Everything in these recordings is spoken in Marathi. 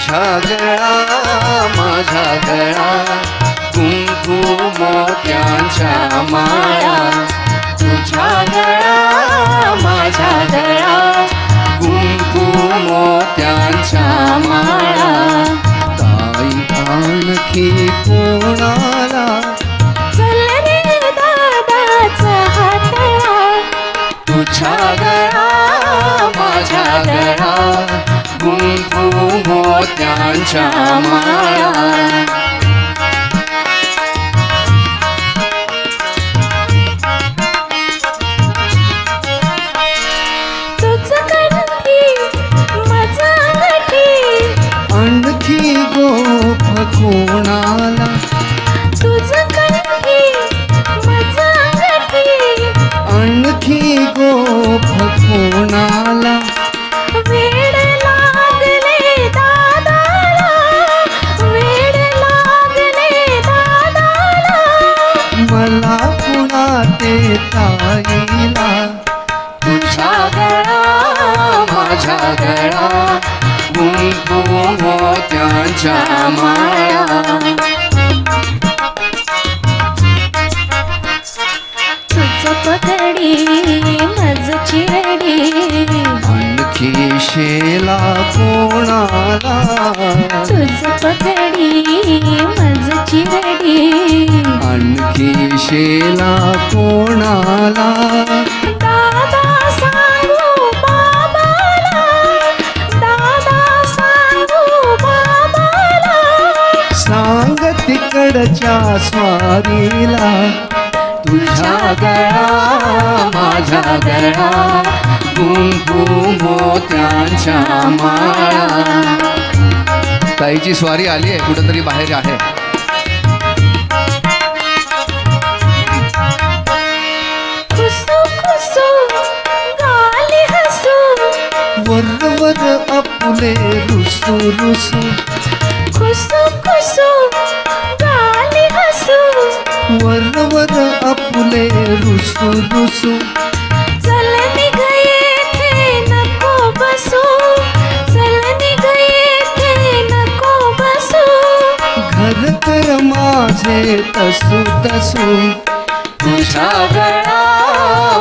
तुझ्या गळा माझा गळा कुंकू मोत्यांच्या माळा तुझ्या गळा माझा गळा कुंकू मोत्यांच्या माळा ताई आणखी कोणाला? तुझ्या गळा माझ्या गळा कुंकू मोत्यांच्या माळा गळा कुंकू मोत्यांच्या माळा तुझं पगडी माझ चिरडी आणखी शेला कोणाला? तुझं पगडी माझ चिरडी आणखी शेला कोणाला? तिकडच्या स्वारीला. तुझ्या गळा माझ्या गळा मोत्यांच्या माळा. ताईची स्वारी आली आहे कुठंतरी बाहेर आहे. वर वर अपुले रुसू रुसू. खुसू खुसू गाली हसू. वर वर अपुले रुसू रुसू. चल निघये थे नको बसू. चल निघये थे नको बसू. घर कर माझे तसू तसू. तुझ्या गळा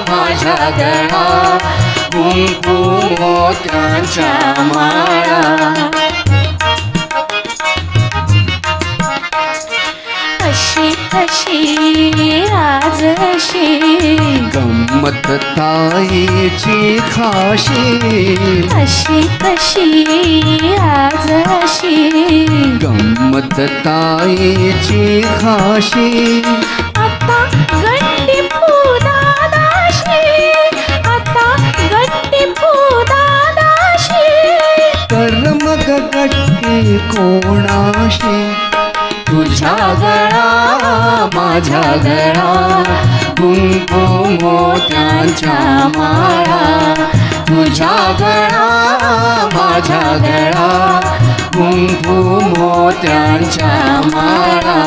माझ्या गळा कुंकू मोत्यांच्या माळा. अशी अशी आज अशी. गंमत ताईची खाशी. अशी कशी आज अशी. गंमत ताईची खाशी. आता माझा माझ्या गळा कुंकू मोत्यांच्या माळा. तुझ्या गळा माझा गळा कुंकू मोत्यांच्या माळा.